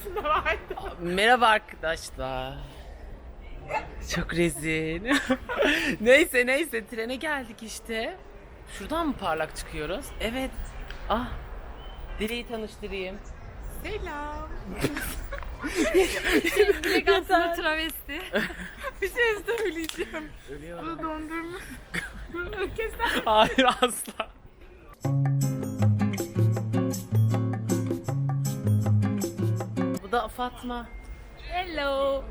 videosunda vardı. Merhaba arkadaşlar. Çok rezil. neyse neyse trene geldik işte. Şuradan mı parlak çıkıyoruz? Evet. Ah. Dileği tanıştırayım. Selam. Direkt aslında travesti. Bir şey söyleyeceğim. Ölüyorum. Bunu dondurma. Bunu keser. Hayır asla. Fatma. Hello.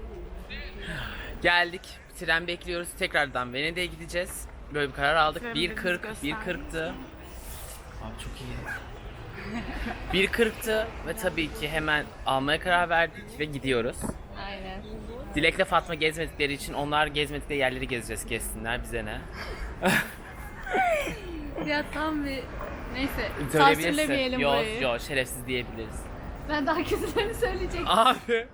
Geldik. Tren bekliyoruz. Tekrardan Venedik'e gideceğiz. Böyle bir karar aldık. Trenimizi 1.40 göster. 1.40'tı. Abi çok iyi. 1.40'tı ve tabii ki hemen almaya karar verdik ve gidiyoruz. Aynen. Dilek'le Fatma gezmedikleri için onlar gezmedikleri yerleri gezeceğiz gezsinler bize ne. Ya tam bir... Neyse. Söyleyebilirsin. Sansürlemeyelim Yok burayı. yok şerefsiz diyebiliriz. Ben daha kötülerini söyleyecektim. Abi.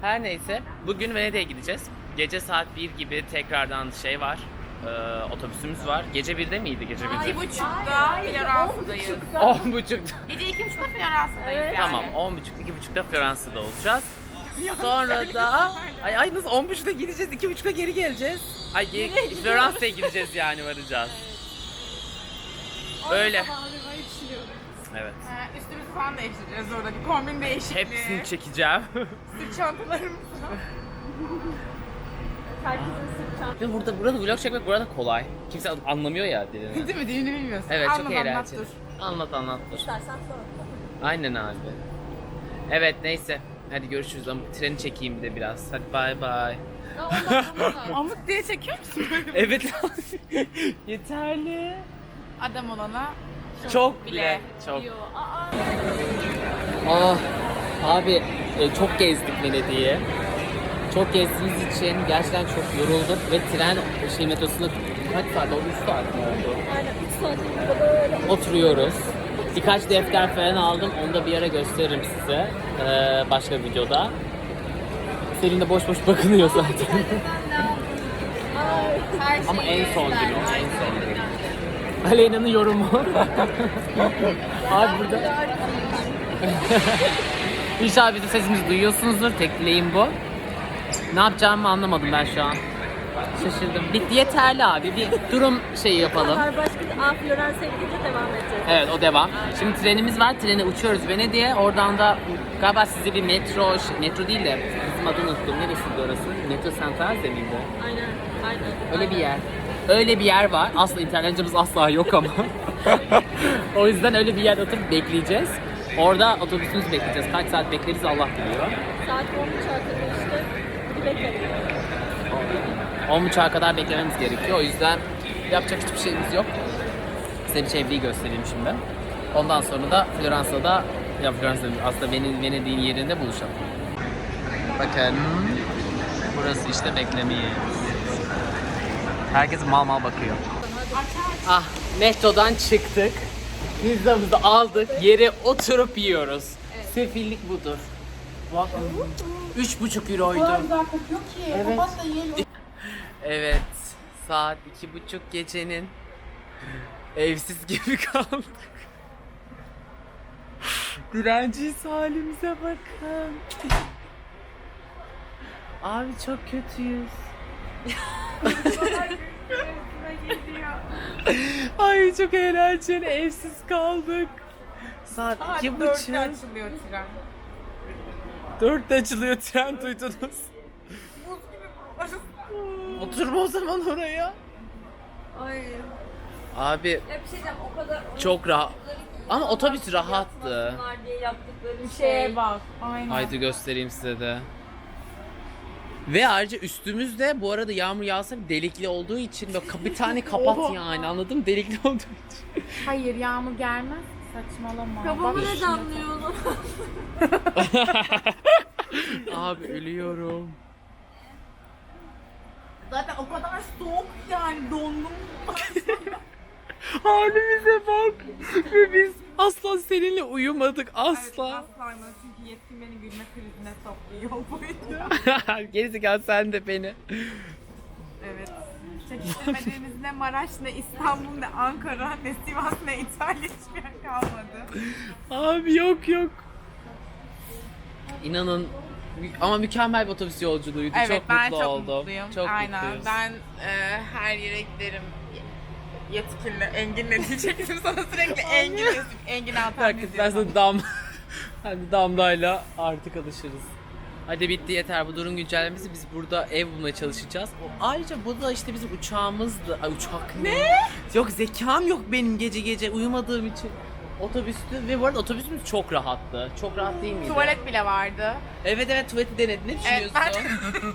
Her neyse bugün Venedik'e gideceğiz. Gece saat 1 gibi tekrardan şey var. e, otobüsümüz var. Gece 1'de miydi gece 1'de? İki buçukta Floransa'dayız. 10 buçukta. Gece iki buçukta Floransa'dayız yani. Tamam 10 buçuk, 2 buçukta Floransa'da olacağız. Sonra da ay ay nasıl 10 buçukta gideceğiz, 2 buçukta geri geleceğiz. Ay ge- Floransa'ya gideceğiz yani varacağız. Öyle. Evet. Ha, üstümüzü falan değiştireceğiz orada. Bir kombin değişikliği. Hepsini çekeceğim. Sırt çantalarımızı. Ve burada burada vlog çekmek burada kolay. Kimse anlamıyor ya dilini. Değil mi? Dilini bilmiyorsun. Evet çok Anlat, anlat, eğlenceli. dur. Anlat anlat dur. Aynen abi. Evet neyse. Hadi görüşürüz ama treni çekeyim bir de biraz. Hadi bay bay. Amık diye çekiyor musun? Evet Yeterli. Adam olana Çok bile. bile. Çok. Ah abi e, çok gezdik Venedik'i. Çok gezdiğimiz için gerçekten çok yorulduk ve tren şey metrosunda kaç saat oldu? 3 saat mi oldu? Aynen 3 saat böyle. Oturuyoruz. Birkaç defter falan aldım. Onu da bir ara gösteririm size. Ee, başka videoda. Selin de boş boş bakınıyor zaten. Ama en son gün o, en son gün. Aleyna'nın yorumu. Abi burada. İnşallah bizim sesimizi duyuyorsunuzdur. Tek dileğim bu. Ne yapacağımı anlamadım ben şu an. Şaşırdım. Bitti yeterli abi. Bir durum şeyi yapalım. Başka Aa Floransa'ya gidince devam edeceğiz. Evet o devam. Şimdi trenimiz var. Trene uçuyoruz Venedik'e. Oradan da galiba size bir metro, metro değil de bizim adını unuttum. Neresiydi orası? Metro Santaze miydi? Aynen. Aynen. Öyle bir yer. Öyle bir yer var. Aslında internetimizimiz asla yok ama. o yüzden öyle bir yerde oturup bekleyeceğiz. Orada otobüsümüzü bekleyeceğiz. Kaç saat bekleriz Allah biliyor. Saat 10.30'a kadar işte. Bir bekledim. 10.30'a kadar beklememiz gerekiyor. O yüzden yapacak hiçbir şeyimiz yok. Size bir çevreyi göstereyim şimdi. Ondan sonra da Floransa'da, ya Floransa'da değil, aslında Ven- Venedik'in yerinde buluşalım. Bakın, burası işte beklemeyi. Herkes mal mal bakıyor. Ah, metrodan çıktık. Pizzamızı aldık, yere oturup yiyoruz. Sefillik budur. Bak, üç buçuk euroydu. Evet. Evet. Saat iki buçuk gecenin evsiz gibi kaldık. Direnciyiz halimize bakın. Abi çok kötüyüz. Ay çok eğlenceli evsiz kaldık. Saat Saat iki buçuk. açılıyor tren. Dörtte açılıyor tren duydunuz. Buz gibi Oturma o zaman oraya. Ay. Abi Ya bir şey diyeceğim o kadar çok rahat. Ama otobüs rahattı. diye yaptıkları Şeye şey. bak. Aynen. Haydi göstereyim size de. Ve ayrıca üstümüzde bu arada yağmur yağsa delikli olduğu için böyle ka- bir tane kapat yani anladın mı? Delikli olduğu için. Hayır yağmur gelmez. Saçmalama. Kafama Bak ne damlıyor o zaman? Abi ölüyorum. Zaten o kadar soğuk yani dondum. Halimize bak. Ve biz asla seninle uyumadık asla. Asla çünkü yetkin beni gülme krizine soktu yol boyunca. Gerizekalı sen de beni. evet. Çekiştirmediğimiz ne Maraş ne İstanbul ne Ankara ne Sivas ne İtalya hiçbir yer kalmadı. Abi yok yok. İnanın ama mükemmel bir otobüs yolculuğuydu. Evet çok ben mutlu çok oldum. mutluyum. Çok Aynen. mutluyuz. Ben e, her yere giderim. Yetkinle, Engin'le diyecektim sana sürekli Engin yazıp Engin Altan Herkes ben sana dam hani damlayla artık alışırız. Hadi bitti yeter bu durum güncellemesi biz burada ev bulmaya çalışacağız. O, ayrıca bu da işte bizim uçağımızdı. Ay uçak ne? Yok zekam yok benim gece gece uyumadığım için. Otobüstü ve bu arada otobüsümüz çok rahattı. Çok rahat değil miydi? Tuvalet bile vardı. Evet evet tuvaleti denedin. Ne Evet, düşünüyorsun?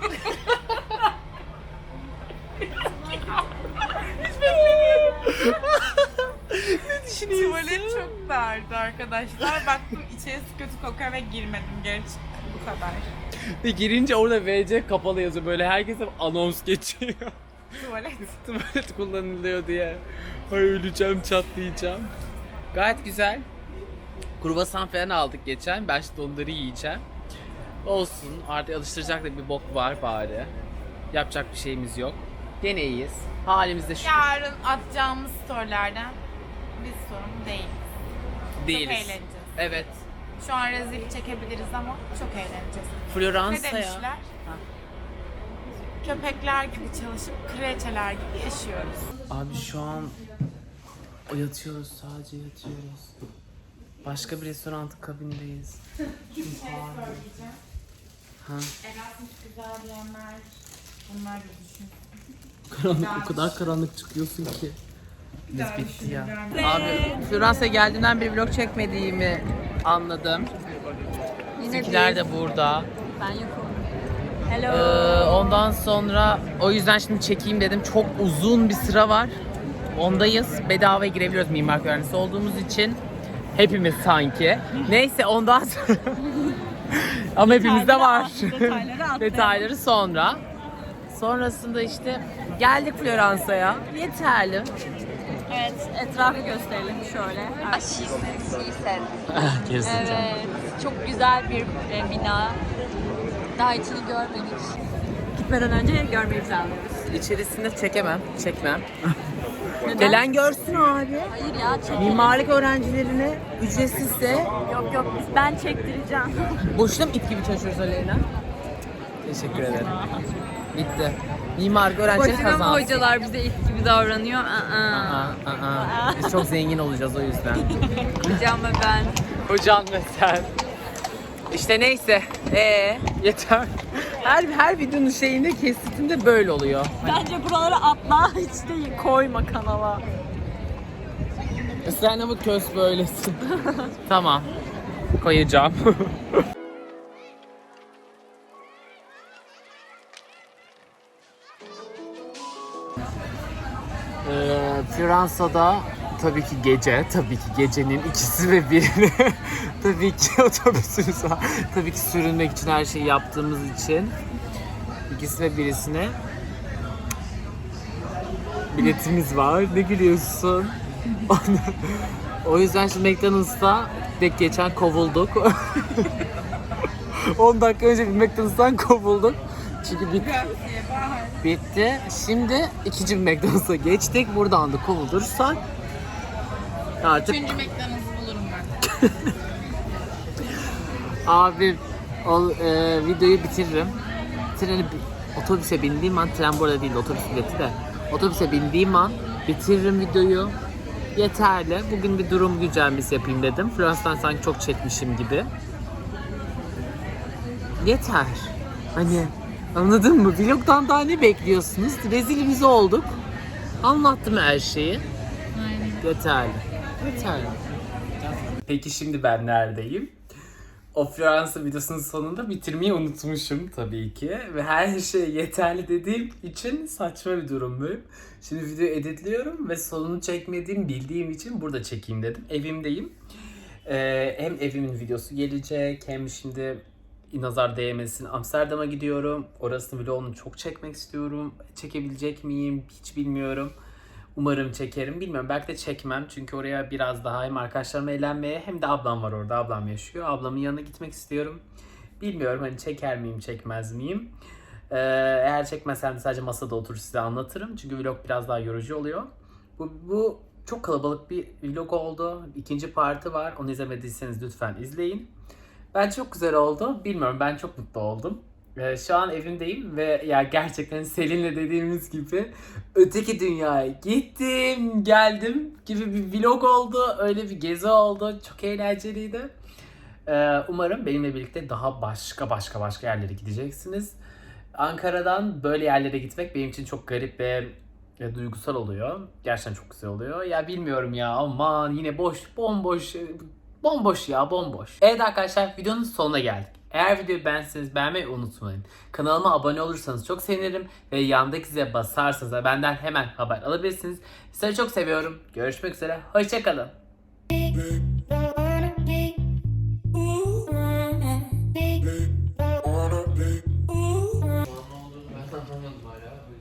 ne düşünüyorsun? Tuvalet çok dardı arkadaşlar. Baktım içerisi kötü kokuyor ve girmedim. Geri çıktım. Bu kadar. Ve girince orada VC kapalı yazıyor. Böyle herkese anons geçiyor. Tuvalet. Tuvalet kullanılıyor diye. Ay öleceğim çatlayacağım. Gayet güzel. Kruvasan falan aldık geçen. Ben şimdi onları yiyeceğim. Olsun artık alıştıracak da bir bok var bari. Yapacak bir şeyimiz yok. Gene iyiyiz. Halimizde şu Yarın atacağımız storylerden biz sorun değil. değiliz. eğleneceğiz. Evet. Şu an rezil çekebiliriz ama çok eğleneceğiz. Ne Floransa ya. demişler? Köpekler gibi çalışıp kraliçeler gibi yaşıyoruz. Abi şu an yatıyoruz sadece yatıyoruz. Başka bir restoranın kabindeyiz. Bir şey söyleyeceğim. Ha. Erasmus güzel diyenler bunlar da düşün. Karanlık o kadar karanlık çıkıyorsun ki. Biz bitti ya. Abi Floransa'ya geldiğimden beri vlog çekmediğimi anladım. Yine Bizimkiler de burada. Ben yokum. Ee, Hello. ondan sonra o yüzden şimdi çekeyim dedim. Çok uzun bir sıra var. Ondayız. Bedava girebiliyoruz mimar öğrencisi olduğumuz için. Hepimiz sanki. Neyse ondan sonra. Ama hepimizde var. Detayları. Detayları sonra. Sonrasında işte geldik Floransa'ya. Yeterli. Evet, etrafı gösterelim şöyle. Evet, çok güzel bir e, bina. Daha içini görmedik. Gitmeden önce görmeyi planlıyoruz. İçerisinde çekemem, çekmem. Neden? Gelen görsün abi. Hayır ya, çek. Mimarlık öğrencilerine ücretsizse Yok yok, biz- ben çektireceğim. boşuna mı it gibi çalışıyoruz Aleyna? Teşekkür ederim. Bitti. Mimarlık öğrencileri Boşuna mı kazansın. hocalar bize it gibi davranıyor? Aa. Aa, aa. Biz çok zengin olacağız o yüzden. Hocam ve ben. Hocam ve sen. İşte neyse. Ee, yeter. Her her videonun şeyinde kesitinde böyle oluyor. Bence buraları atla, hiç değil. Koyma kanala. Sen ama köz böylesin. tamam. Koyacağım. Ee, Fransa'da tabii ki gece, tabii ki gecenin ikisi ve birini tabii ki otobüsümüz var. Tabii ki sürünmek için her şeyi yaptığımız için ikisi ve birisine biletimiz var. Ne gülüyorsun? o yüzden şimdi McDonald's'ta tek geçen kovulduk. 10 dakika önce bir McDonald's'tan kovulduk. Çünkü bitti. Bitti. Şimdi ikinci bir McDonald's'a geçtik. Buradan da kovuldursak artık Üçüncü McDonald's'ı bulurum ben. Abi o e, videoyu bitiririm. Treni otobüse bindiğim an, tren bu arada değil otobüs bileti de. Otobüse bindiğim an bitiririm videoyu. Yeterli. Bugün bir durum güncellemesi yapayım dedim. Fransa'dan sanki çok çekmişim gibi. Yeter. Hani anladın mı? Vlogdan daha ne bekliyorsunuz? Rezilimiz olduk. Anlattım her şeyi. Yeterli. Yeterli. Peki şimdi ben neredeyim? O Floransa videosunun sonunda bitirmeyi unutmuşum tabii ki. Ve her şey yeterli dediğim için saçma bir durumdayım. Şimdi video editliyorum ve sonunu çekmediğim bildiğim için burada çekeyim dedim. Evimdeyim. Ee, hem evimin videosu gelecek hem şimdi nazar değmesin Amsterdam'a gidiyorum. Orasını vlogunu çok çekmek istiyorum. Çekebilecek miyim hiç bilmiyorum. Umarım çekerim. Bilmiyorum belki de çekmem. Çünkü oraya biraz daha hem arkadaşlarımla eğlenmeye hem de ablam var orada. Ablam yaşıyor. Ablamın yanına gitmek istiyorum. Bilmiyorum hani çeker miyim çekmez miyim. Ee, eğer çekmezsem de sadece masada oturup size anlatırım. Çünkü vlog biraz daha yorucu oluyor. Bu, bu çok kalabalık bir vlog oldu. İkinci parti var. Onu izlemediyseniz lütfen izleyin. Ben çok güzel oldu. Bilmiyorum ben çok mutlu oldum. Ee, şu an evimdeyim ve ya gerçekten Selin'le dediğimiz gibi öteki dünyaya gittim, geldim gibi bir vlog oldu. Öyle bir gezi oldu. Çok eğlenceliydi. Ee, umarım benimle birlikte daha başka başka başka yerlere gideceksiniz. Ankara'dan böyle yerlere gitmek benim için çok garip ve e, duygusal oluyor. Gerçekten çok güzel oluyor. Ya bilmiyorum ya aman yine boş bomboş e, bomboş ya bomboş. Evet arkadaşlar videonun sonuna geldik. Eğer videoyu beğenseniz beğenmeyi unutmayın. Kanalıma abone olursanız çok sevinirim ve yandaki zile basarsanız da benden hemen haber alabilirsiniz. Sizleri çok seviyorum. Görüşmek üzere. Hoşçakalın.